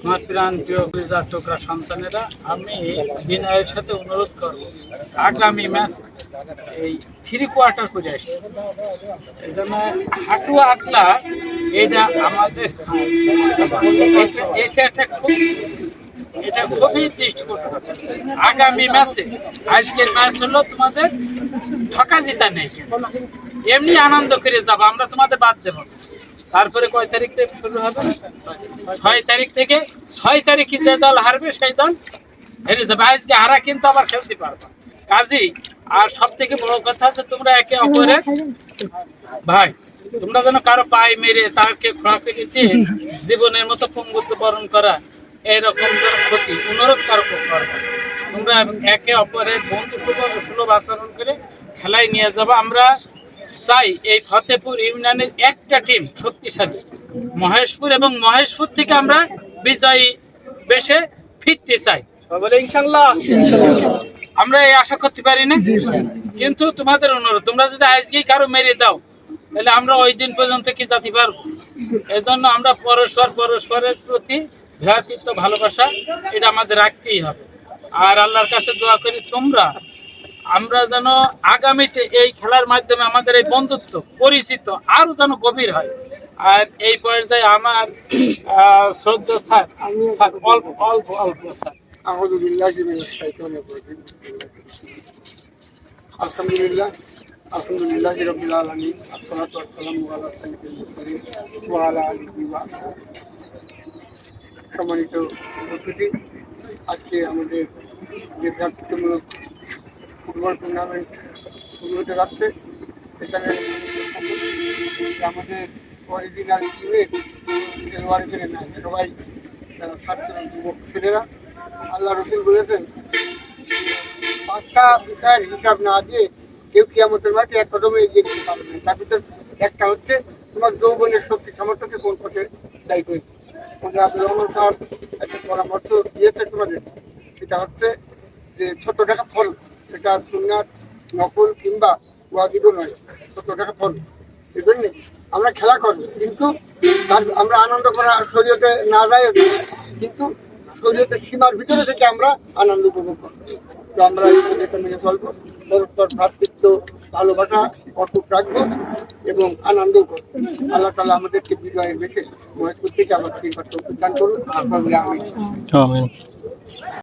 আমার প্রাণ প্রিয় ক্রীড়া টোকরা সন্তানেরা, আমি বিনয়ের সাথে অনুরোধ করব। আগামী ম্যাচ এই থ্রি কোয়ার্টার করে আসি এই হাঁটু আটলা এটা আমাদের এটা একটা খুব এটা খুবই দৃষ্টিকোণ আগামী ম্যাচে আজকের ম্যাচ হলো তোমাদের ঠকা জিতা নেই এমনি আনন্দ করে যাব, আমরা তোমাদের বাদ দেবো তারপরে কয় তারিখ থেকে শুরু হবে? ছয় তারিখ থেকে, ছয় তারিখে যে দল হারবে সেই দল হেরে যাবে। আজকে হারা কিন্তু আবার খেলতে পারবে কাজী, আর সব থেকে বড় কথা হচ্ছে তোমরা একে অপরের ভাই। তোমরা যেন কারও পায়ে মেরে তাকে খোড়া করে দিয়ে জীবনের মতো পঙ্গুত্ব বরণ করা, এরকম যেন ক্ষতি, অনুরোধ কারও করবে তোমরা একে অপরের বন্ধু সুলভ সুলভ আচরণ করে খেলায় নিয়ে যাব। আমরা চাই এই ফতেপুর ইউনিয়নের একটা টিম শক্তিশালী। মহেশপুর এবং মহেশপুর থেকে আমরা বিজয়ী বেশে ফিরতে চাই। আমরা এই আশা করতে পারি না। কিন্তু তোমাদের অনুরোধ তোমরা যদি আজকেই কারও মেরে দাও তাহলে আমরা ওই দিন পর্যন্ত কি জাতি পারব? এই জন্য আমরা পরস্পর পরস্পরের প্রতি ভ্রাতৃত্ব ভালোবাসা এটা আমাদের রাখতেই হবে। আর আল্লাহর কাছে দোয়া করি তোমরা আমরা যেন আগামীতে এই খেলার মাধ্যমে আমাদের এই বন্ধুত্ব পরিচিত আরো যেন গভীর হয় আর এই পর্যায়ে আমার আহ, শ্রদ্ধা স্যার স্যার অল্প অল্প অল্প স্যার أعوذ بالله من الشيطان الرجيم الحمد لله الحمد لله رب العالمين الصلاة والسلام على سيد المرسلين وعلى آله وصحبه সম্মানিত উপস্থিতি আজকে আমাদের যে ভ্রাতৃত্বমূলক ফুটবল টুর্নামেন্ট শুরু হতে যাচ্ছে এখানে আমাদের অরিজিনাল টিমের খেলোয়াড় এখানে নাই সবাই ছাত্র যুবক ছেলেরা, আল্লাহ রসুল বলেছেন, পাঁচটা বিষয়ের হিসাব না দিয়ে কেউ কি কিয়ামতের মাঠে এক কদমে এগিয়ে দিতে পারবে তার ভিতর একটা হচ্ছে তোমার যৌবনের শক্তি, সামর্থ্যকে কোন পথে দায়ী করে। রহমান স্যার একটা পরামর্শ দিয়েছে তোমাদের। সেটা হচ্ছে যে ছোট টাকা ফল। সেটা সুনার নকল কিংবা ওয়াজিব নয়। ছোট টাকা ফল এই জন্যে আমরা খেলা করব কিন্তু তার আমরা আনন্দ করা শরীয়তে না যাই কিন্তু শরীয়তের সীমার ভিতরে থেকে আমরা আনন্দ উপভোগ করব তো আমরা এটা মেনে চলবো পরস্পর ভ্রাতৃত্ব ভালোবাসা অটুট রাখব এবং আনন্দ করব। আল্লাহ তালা আমাদেরকে বিজয়ের বেশে মহেশপুর থেকে আবার সেই দান করুন। আমি